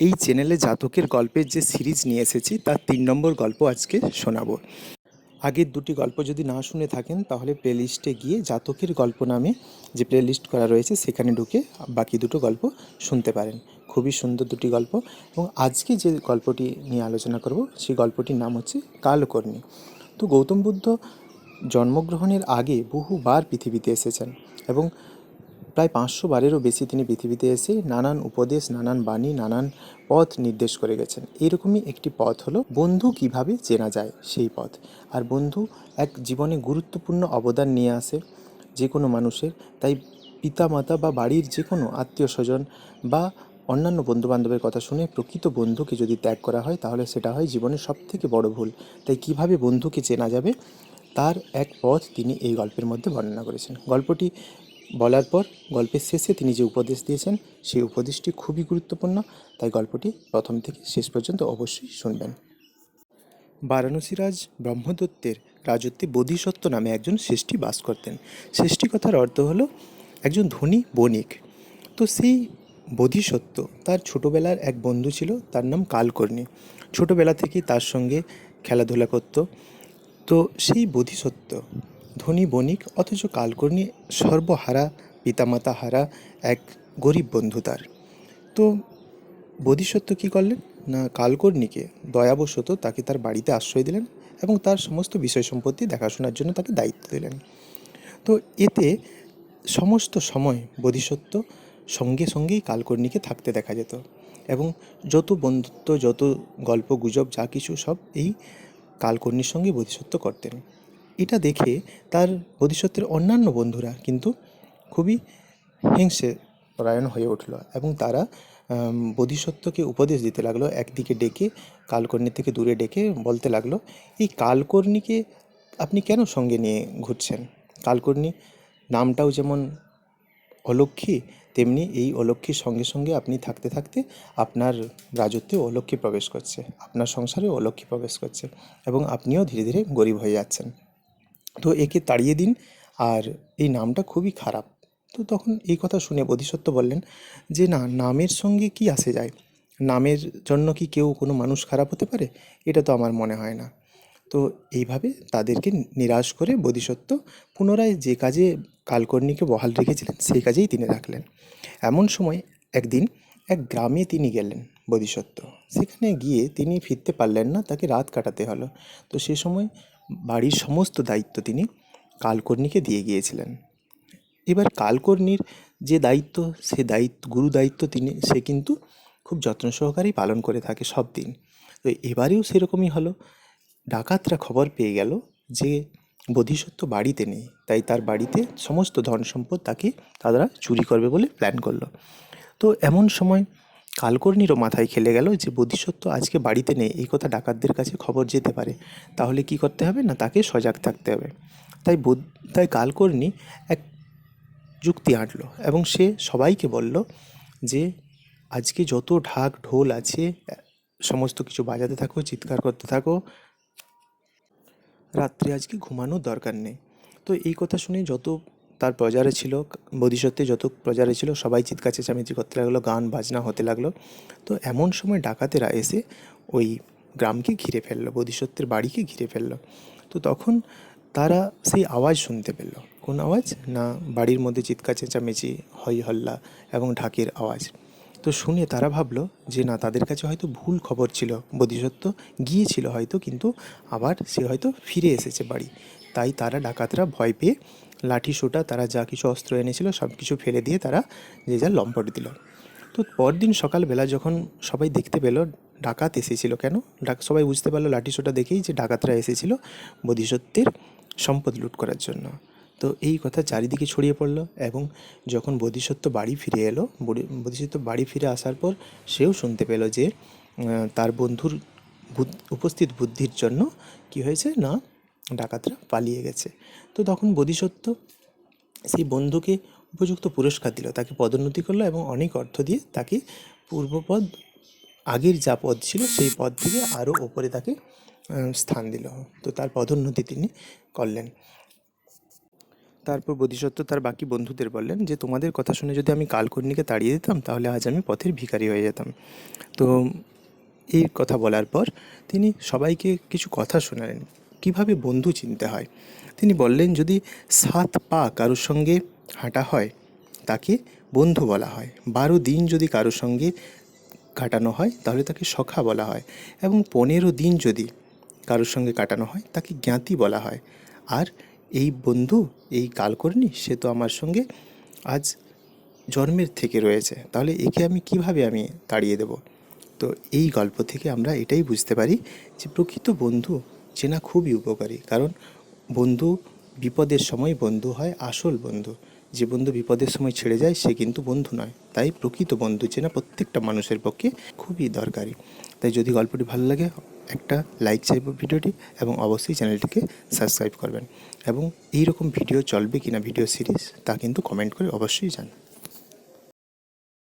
এই চ্যানেলে জাতকের গল্পের যে সিরিজ নিয়ে এসেছি, তার তিন নম্বর গল্প আজকে শোনাবো। আগের দুটি গল্প যদি না শুনে থাকেন, তাহলে প্লেলিস্টে গিয়ে জাতকের গল্প নামে যে প্লেলিস্ট করা রয়েছে, সেখানে ঢুকে বাকি দুটো গল্প শুনতে পারেন। খুবই সুন্দর দুটি গল্প এবং আজকে যে গল্পটি নিয়ে আলোচনা করব, সেই গল্পটির নাম হচ্ছে কালকর্ণী। তো গৌতম বুদ্ধ জন্মগ্রহণের আগে বহুবার পৃথিবীতে এসেছেন এবং প্রায় পাঁচশো বারেরও বেশি তিনি পৃথিবীতে এসে নানান উপদেশ, নানান বাণী, নানান পথ নির্দেশ করে গেছেন। এরকমই একটি পথ হলো বন্ধু কীভাবে চেনা যায় সেই পথ। আর বন্ধু এক জীবনে গুরুত্বপূর্ণ অবদান নিয়ে আসে যে কোনো মানুষের। তাই পিতামাতা বা বাড়ির যে কোনো আত্মীয় স্বজন বা অন্যান্য বন্ধুবান্ধবের কথা শুনে প্রকৃত বন্ধুকে যদি ত্যাগ করা হয়, তাহলে সেটা হয় জীবনের সবথেকে বড় ভুল। তাই কীভাবে বন্ধুকে চেনা যাবে? তার এক পথ তিনি এই গল্পের মধ্যে বর্ণনা করেছেন। গল্পটি বলার পর গল্পের শেষে তিনি যে উপদেশ দিয়েছেন, সেই উপদেশটি খুবই গুরুত্বপূর্ণ। তাই গল্পটি প্রথম থেকে শেষ পর্যন্ত অবশ্যই শুনবেন। বারাণসীরাজ ব্রহ্মদত্তের রাজত্বে বোধিসত্ত্ব নামে একজন শ্রেষ্ঠী বাস করতেন। শ্রেষ্ঠী কথার অর্থ হলো একজন ধনী বণিক। তো সেই বোধিসত্ত্ব তার ছোটোবেলার এক বন্ধু ছিল, তার নাম কালকর্ণী। ছোটোবেলা থেকেই তার সঙ্গে খেলাধুলা করত। তো সেই বোধিসত্ত্ব ধনী বণিক অথচ কালকর্ণী সর্বহারা, পিতামাতা হারা এক গরিব বন্ধু তার। তো বোধিসত্ত্ব কী করলেন? না কালকর্ণীকে দয়াবশত তাকে তার বাড়িতে আশ্রয় দিলেন এবং তার সমস্ত বিষয় সম্পত্তি দেখাশোনার জন্য তাকে দায়িত্ব দিলেন। তো এতে সমস্ত সময় বোধিসত্ত্ব সঙ্গে সঙ্গেই কালকর্ণীকে থাকতে দেখা যেত এবং যত বন্ধুত্ব, যত গল্প গুজব যা কিছু সব এই কালকর্ণীর সঙ্গে বোধিসত্ত্ব করতেন। এটা দেখে তার বোধিসত্ত্বের অন্যান্য বন্ধুরা কিন্তু খুবই হিংসে পরায়ণ হয়ে উঠল এবং তারা বোধিসত্ত্বকে উপদেশ দিতে লাগল, একদিকে ডেকে কালকর্ণী থেকে দূরে ডেকে বলতে লাগল, এই কালকর্ণীকে আপনি কেন সঙ্গে নিয়ে ঘুরছেন? কালকর্ণী নামটাও যেমন অলক্ষী তেমনি এই অলক্ষীর সঙ্গে সঙ্গে আপনি থাকতে থাকতে আপনার রাজত্বে অলক্ষী প্রবেশ করছে, আপনার সংসারে অলক্ষী প্রবেশ করছে এবং আপনিও ধীরে ধীরে গরিব হয়ে যাচ্ছেন। তো একে তাড়িয়ে দিন। আর এই নামটা খুবই খারাপ। তো তখন এই কথা শুনে বোধিসত্ত্ব বললেন যে, না, নামের সঙ্গে কি আসে যায়? নামের জন্য কি কেউ কোনো মানুষ খারাপ হতে পারে? এটা তো আমার মনে হয় না। তো এইভাবে তাদেরকে নিরাশ করে বোধিসত্ত্ব পুনরায় যে কাজে কালকর্ণীকে বহাল রেখেছিলেন, সেই কাজেই তিনি রাখলেন। এমন সময় একদিন এক গ্রামে তিনি গেলেন বোধিসত্ত্ব। সেখানে গিয়ে তিনি ফিরতে পারলেন না, তাকে রাত কাটাতে হলো। তো সে সময় বাড়ির সমস্ত দায়িত্ব তিনি কালকর্ণীকে দিয়ে গিয়েছিলেন। এবার কালকর্ণীর যে দায়িত্ব, সে দায়িত্ব, গুরু দায়িত্ব তিনি, সে কিন্তু খুব যত্ন সহকারেই পালন করে থাকে সব দিন। তো এবারেও সেরকমই হলো। ডাকাতরা খবর পেয়ে গেল যে বোধিসত্ত্ব বাড়িতে নেই, তাই তার বাড়িতে সমস্ত ধন সম্পদ তাকে তারা চুরি করবে বলে প্ল্যান করল। তো এমন সময় কালকর্ণীরও মাথায় খেলে গেল যে বোধিসত্ত্ব আজকে বাড়িতে নেই। এই কথা ডাকাতদের কাছে খবর যেতে পারে। তাহলে কি করতে হবে? না, তাকে সজাগ থাকতে হবে। তাই বোধ, তাই কালকর্ণী এক যুক্তি আঁটলো এবং সে সবাইকে বলল যে, আজকে যত ঢাক ঢোল আছে, সমস্ত কিছু বাজাতে থাকো, চিৎকার করতে থাকো। রাত্রে আজকে ঘুমানোর দরকার নেই। তো এই কথা শুনে যত তার প্রজারে ছিল, বোধিসত্ত্বে যত প্রজারে ছিল, সবাই চিৎকার, চেঁচামেচি করতে লাগল, গান, বাজনা হতে লাগল। তো এমন সময় ডাকাতেরা এসে ওই গ্রামকে ঘিরে ফেলল, বোধিসত্ত্বের বাড়িকে ঘিরে ফেলল। তো তখন তারা সেই আওয়াজ শুনতে পেল। কোন আওয়াজ? না, বাড়ির মধ্যে চিৎকার, চেঁচামেচি, হই হল্লা এবং ঢাকের আওয়াজ। তো শুনে তারা ভাবলো যে, না, তাদের কাছে হয়তো ভুল খবর ছিল, বোধিসত্ত্ব গিয়েছিল হয়তো, কিন্তু আবার সে হয়তো ফিরে এসেছে বাড়ি। তাই তারা ডাকাতরা ভয় পেয়ে লাঠি সোটা, তারা যা কিছু অস্ত্র এনেছিল, সব কিছু ফেলে দিয়ে তারা যে যার লম্পট দিল। তো পরদিন সকালবেলা যখন সবাই দেখতে পেল, ডাকাত এসেছিল কেন? ডাক, সবাই বুঝতে পারল লাঠি সোটা দেখেই যে ডাকাতরা এসেছিল বোধিসত্ত্বের সম্পদ লুট করার জন্য। তো এই কথা চারিদিকে ছড়িয়ে পড়ল এবং যখন বোধিসত্ত্ব বাড়ি ফিরে এলো বোধিসত্ত্ব বাড়ি ফিরে আসার পর সেও শুনতে পেল যে তার বন্ধুর উপস্থিত বুদ্ধির জন্য কি হয়েছে না ডাকাতরা পালিয়ে গেছে। তো তখন বোধিসত্ত্ব সেই বন্ধুকে উপযুক্ত পুরস্কার দিল। তাকে পদোন্নতি করল এবং অনেক অর্থ দিয়ে তাকে পূর্বপদ, আগের যা পদ ছিল সেই পদ থেকে আরও ওপরে তাকে স্থান দিল। তো তার পদোন্নতি তিনি করলেন। তারপর বোধিসত্ত্ব তার বাকি বন্ধুদের বললেন যে, তোমাদের কথা শুনে যদি আমি কালকর্ণীকে তাড়িয়ে দিতাম, তাহলে আজ আমি পথের ভিখারি হয়ে যেতাম। তো এই কথা বলার পর তিনি সবাইকে কিছু কথা শোনালেন। কীভাবে বন্ধু চিনতে হয়? তিনি বললেন, যদি সাত পা কারোর সঙ্গে হাঁটা হয়, তাকে বন্ধু বলা হয়। বারো দিন যদি কারোর সঙ্গে কাটানো হয়, তাহলে তাকে সখা বলা হয়। এবং পনেরো দিন যদি কারোর সঙ্গে কাটানো হয়, তাকে জ্ঞাতি বলা হয়। আর এই বন্ধু, এই কালকর্ণী, সে তো আমার সঙ্গে আজ জন্মের থেকে রয়েছে। তাহলে একে আমি কীভাবে আমি তাড়িয়ে দেব? তো এই গল্প থেকে আমরা এটাই বুঝতে পারি যে প্রকৃত বন্ধু চেনা খুবই উপকারী। কারণ বন্ধু বিপদের সময় বন্ধু হয়, আসল বন্ধু। যে বন্ধু বিপদের সময় ছেড়ে যায়, সে কিন্তু বন্ধু নয়। তাই প্রকৃত বন্ধু চেনা প্রত্যেকটা মানুষের পক্ষে খুবই দরকারি। তাই যদি গল্পটি ভালো লাগে, একটা লাইক চাইব ভিডিওটি এবং অবশ্যই চ্যানেলটিকে সাবস্ক্রাইব করবেন। এবং এই রকম ভিডিও চলবে কিনা ভিডিও সিরিজ তা কিন্তু কমেন্ট করে অবশ্যই জানান